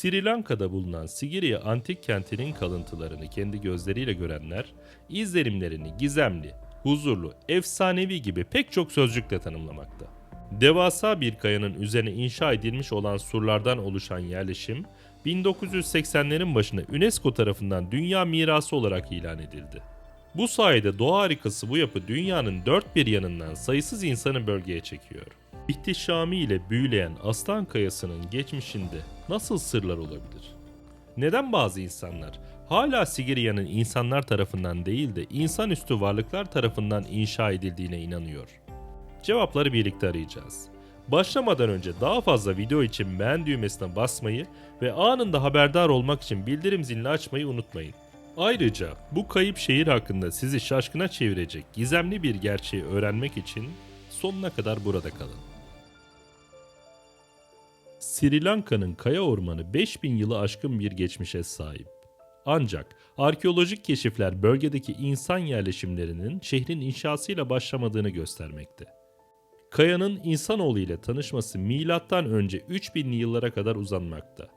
Sri Lanka'da bulunan Sigiriya antik kentinin kalıntılarını kendi gözleriyle görenler, izlenimlerini gizemli, huzurlu, efsanevi gibi pek çok sözcükle tanımlamakta. Devasa bir kayanın üzerine inşa edilmiş olan surlardan oluşan yerleşim, 1980'lerin başında UNESCO tarafından dünya mirası olarak ilan edildi. Bu sayede doğa harikası bu yapı dünyanın dört bir yanından sayısız insanı bölgeye çekiyor. İhtişamı ile büyüleyen Aslan Kayası'nın geçmişinde nasıl sırlar olabilir? Neden bazı insanlar hala Sigiria'nın insanlar tarafından değil de insanüstü varlıklar tarafından inşa edildiğine inanıyor? Cevapları birlikte arayacağız. Başlamadan önce daha fazla video için beğen düğmesine basmayı ve anında haberdar olmak için bildirim zilini açmayı unutmayın. Ayrıca bu kayıp şehir hakkında sizi şaşkına çevirecek gizemli bir gerçeği öğrenmek için sonuna kadar burada kalın. Sri Lanka'nın kaya ormanı 5000 yılı aşkın bir geçmişe sahip. Ancak arkeolojik keşifler bölgedeki insan yerleşimlerinin şehrin inşasıyla başlamadığını göstermekte. Kayanın insanoğlu ile tanışması milattan önce 3000'li yıllara kadar uzanmakta.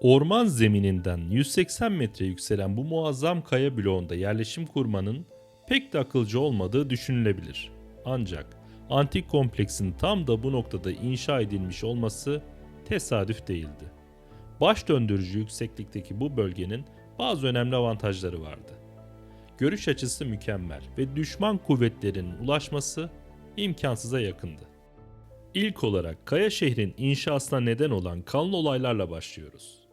Orman zemininden 180 metre yükselen bu muazzam kaya bloğunda yerleşim kurmanın pek de akılcı olmadığı düşünülebilir. Ancak antik kompleksin tam da bu noktada inşa edilmiş olması tesadüf değildi. Baş döndürücü yükseklikteki bu bölgenin bazı önemli avantajları vardı. Görüş açısı mükemmel ve düşman kuvvetlerinin ulaşması imkansıza yakındı. İlk olarak Kaya şehrin inşasına neden olan kanlı olaylarla başlıyoruz.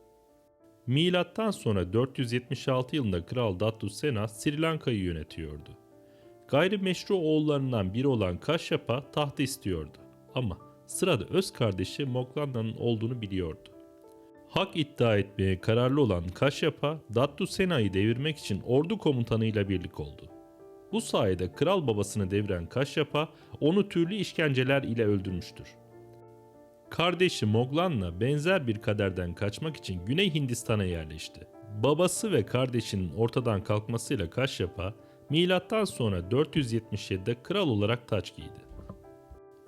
Milattan sonra 476 yılında Kral Dattu Sena Sri Lanka'yı yönetiyordu. Gayrimeşru oğullarından biri olan Kaşyapa tahtı istiyordu ama sırada öz kardeşi Moklanda'nın olduğunu biliyordu. Hak iddia etmeye kararlı olan Kaşyapa, Dattu Sena'yı devirmek için ordu komutanıyla birlik oldu. Bu sayede kral babasını deviren Kaşyapa onu türlü işkenceler ile öldürmüştür. Kardeşi Moglan'la benzer bir kaderden kaçmak için Güney Hindistan'a yerleşti. Babası ve kardeşinin ortadan kalkmasıyla Kaşyapa, milattan sonra 477'de kral olarak taç giydi.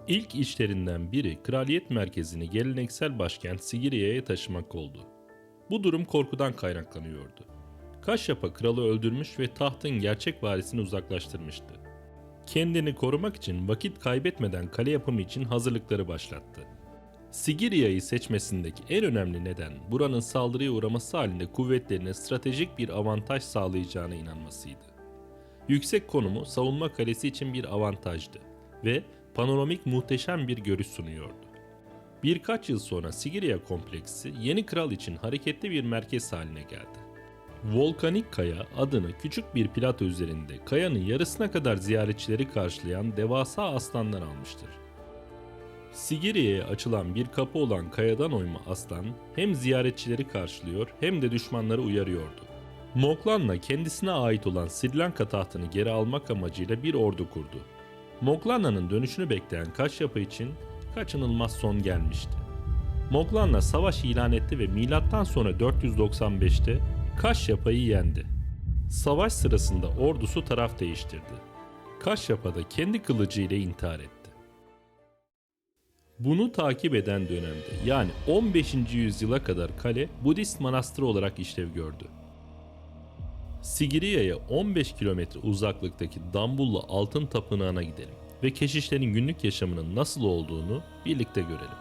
İlk işlerinden biri kraliyet merkezini geleneksel başkent Sigiria'ya taşımak oldu. Bu durum korkudan kaynaklanıyordu. Kaşyapa kralı öldürmüş ve tahtın gerçek varisini uzaklaştırmıştı. Kendini korumak için vakit kaybetmeden kale yapımı için hazırlıkları başlattı. Sigiria'yı seçmesindeki en önemli neden buranın saldırıya uğraması halinde kuvvetlerine stratejik bir avantaj sağlayacağına inanmasıydı. Yüksek konumu savunma kalesi için bir avantajdı ve panoramik muhteşem bir görüş sunuyordu. Birkaç yıl sonra Sigiria kompleksi yeni kral için hareketli bir merkez haline geldi. Volkanik Kaya adını küçük bir plato üzerinde kayanın yarısına kadar ziyaretçileri karşılayan devasa aslandan almıştır. Sigiria'ya açılan bir kapı olan kayadan oyma aslan hem ziyaretçileri karşılıyor hem de düşmanları uyarıyordu. Moklan'la kendisine ait olan Sri Lanka tahtını geri almak amacıyla bir ordu kurdu. Moklana'nın dönüşünü bekleyen Kaşyapa için kaçınılmaz son gelmişti. Moklan'la savaş ilan etti ve milattan sonra 495'te Kaşyapa'yı yendi. Savaş sırasında ordusu taraf değiştirdi. Kaşyapa da kendi kılıcı ile intihar etti. Bunu takip eden dönemde yani 15. yüzyıla kadar kale Budist manastırı olarak işlev gördü. Sigiria'ya 15 kilometre uzaklıktaki Dambullu Altın Tapınağı'na gidelim ve keşişlerin günlük yaşamının nasıl olduğunu birlikte görelim.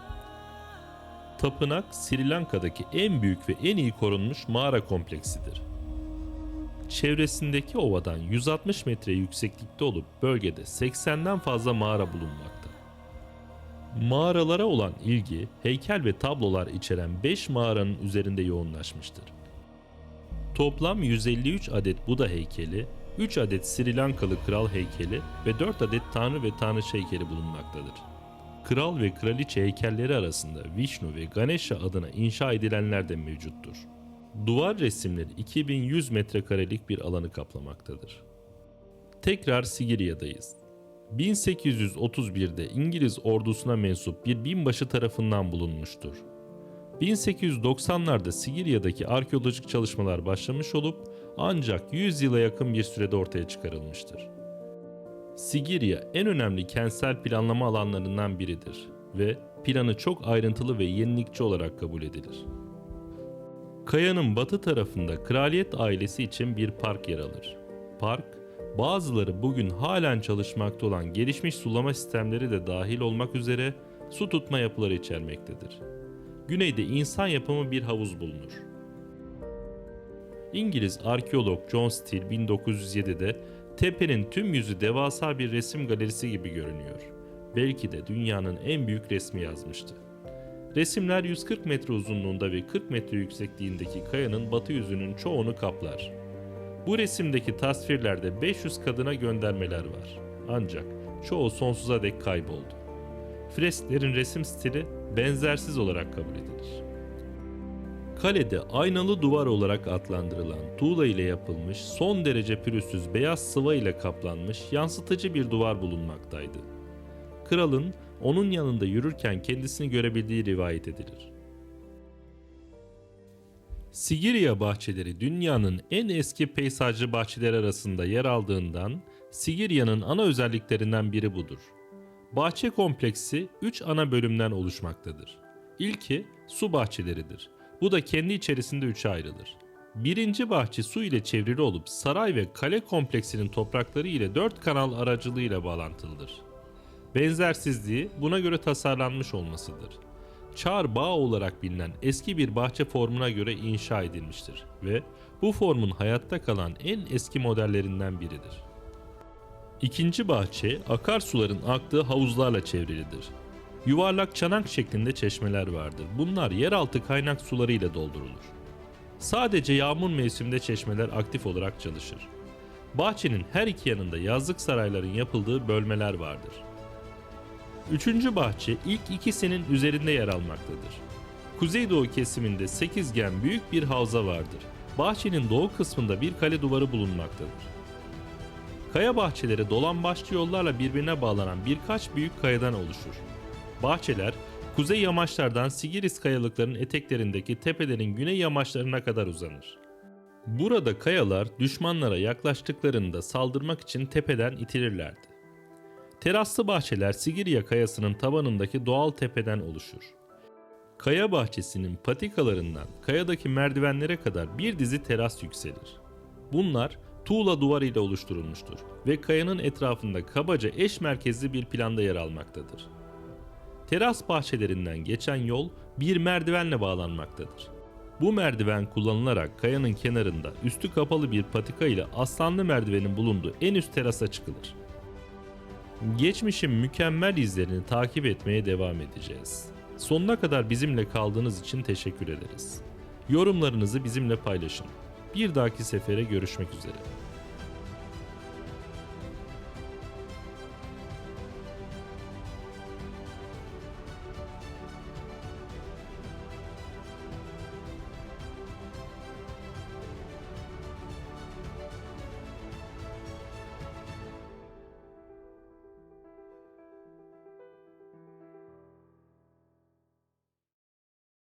Tapınak Sri Lanka'daki en büyük ve en iyi korunmuş mağara kompleksidir. Çevresindeki ovadan 160 metre yükseklikte olup bölgede 80'den fazla mağara bulunmakta. Mağaralara olan ilgi, heykel ve tablolar içeren 5 mağaranın üzerinde yoğunlaşmıştır. Toplam 153 adet Buda heykeli, 3 adet Sri Lankalı kral heykeli ve 4 adet tanrı ve tanrıça heykeli bulunmaktadır. Kral ve kraliçe heykelleri arasında Vishnu ve Ganesha adına inşa edilenler de mevcuttur. Duvar resimleri 2100 metrekarelik bir alanı kaplamaktadır. Tekrar Sigiria'dayız. 1831'de İngiliz ordusuna mensup bir binbaşı tarafından bulunmuştur. 1890'larda Sigiria'daki arkeolojik çalışmalar başlamış olup ancak 100 yıla yakın bir sürede ortaya çıkarılmıştır. Sigiria en önemli kentsel planlama alanlarından biridir ve planı çok ayrıntılı ve yenilikçi olarak kabul edilir. Kayanın batı tarafında kraliyet ailesi için bir park yer alır. Park, bazıları bugün halen çalışmakta olan gelişmiş sulama sistemleri de dahil olmak üzere su tutma yapıları içermektedir. Güneyde insan yapımı bir havuz bulunur. İngiliz arkeolog John Steele 1907'de tepenin tüm yüzü devasa bir resim galerisi gibi görünüyor. Belki de dünyanın en büyük resmi yazmıştı. Resimler 140 metre uzunluğunda ve 40 metre yüksekliğindeki kayanın batı yüzünün çoğunu kaplar. Bu resimdeki tasvirlerde 500 kadına göndermeler var. Ancak çoğu sonsuza dek kayboldu. Fresklerin resim stili benzersiz olarak kabul edilir. Kalede aynalı duvar olarak adlandırılan tuğla ile yapılmış son derece pürüzsüz beyaz sıva ile kaplanmış yansıtıcı bir duvar bulunmaktaydı. Kralın onun yanında yürürken kendisini görebildiği rivayet edilir. Sigirya bahçeleri dünyanın en eski peyzajlı bahçeleri arasında yer aldığından Sigirya'nın ana özelliklerinden biri budur. Bahçe kompleksi 3 ana bölümden oluşmaktadır. İlki su bahçeleridir. Bu da kendi içerisinde üçe ayrılır. Birinci bahçe su ile çevrili olup saray ve kale kompleksinin toprakları ile dört kanal aracılığıyla bağlantılıdır. Benzersizliği buna göre tasarlanmış olmasıdır. Çağır Bağı olarak bilinen eski bir bahçe formuna göre inşa edilmiştir ve bu formun hayatta kalan en eski modellerinden biridir. İkinci bahçe akarsuların aktığı havuzlarla çevrilidir. Yuvarlak çanak şeklinde çeşmeler vardır. Bunlar yeraltı kaynak suları ile doldurulur. Sadece yağmur mevsiminde çeşmeler aktif olarak çalışır. Bahçenin her iki yanında yazlık sarayların yapıldığı bölmeler vardır. Üçüncü bahçe ilk ikisinin üzerinde yer almaktadır. Kuzeydoğu kesiminde sekizgen büyük bir havza vardır. Bahçenin doğu kısmında bir kale duvarı bulunmaktadır. Kaya bahçeleri dolan başlı yollarla birbirine bağlanan birkaç büyük kayadan oluşur. Bahçeler, kuzey yamaçlardan Sigiris kayalıklarının eteklerindeki tepelerin güney yamaçlarına kadar uzanır. Burada kayalar düşmanlara yaklaştıklarında saldırmak için tepeden itilirlerdi. Teraslı bahçeler Sigirya kayasının tabanındaki doğal tepeden oluşur. Kaya bahçesinin patikalarından kayadaki merdivenlere kadar bir dizi teras yükselir. Bunlar tuğla duvar ile oluşturulmuştur ve kayanın etrafında kabaca eş merkezli bir planda yer almaktadır. Teras bahçelerinden geçen yol bir merdivenle bağlanmaktadır. Bu merdiven kullanılarak kayanın kenarında üstü kapalı bir patika ile aslanlı merdivenin bulunduğu en üst terasa çıkılır. Geçmişin mükemmel izlerini takip etmeye devam edeceğiz. Sonuna kadar bizimle kaldığınız için teşekkür ederiz. Yorumlarınızı bizimle paylaşın. Bir dahaki sefere görüşmek üzere.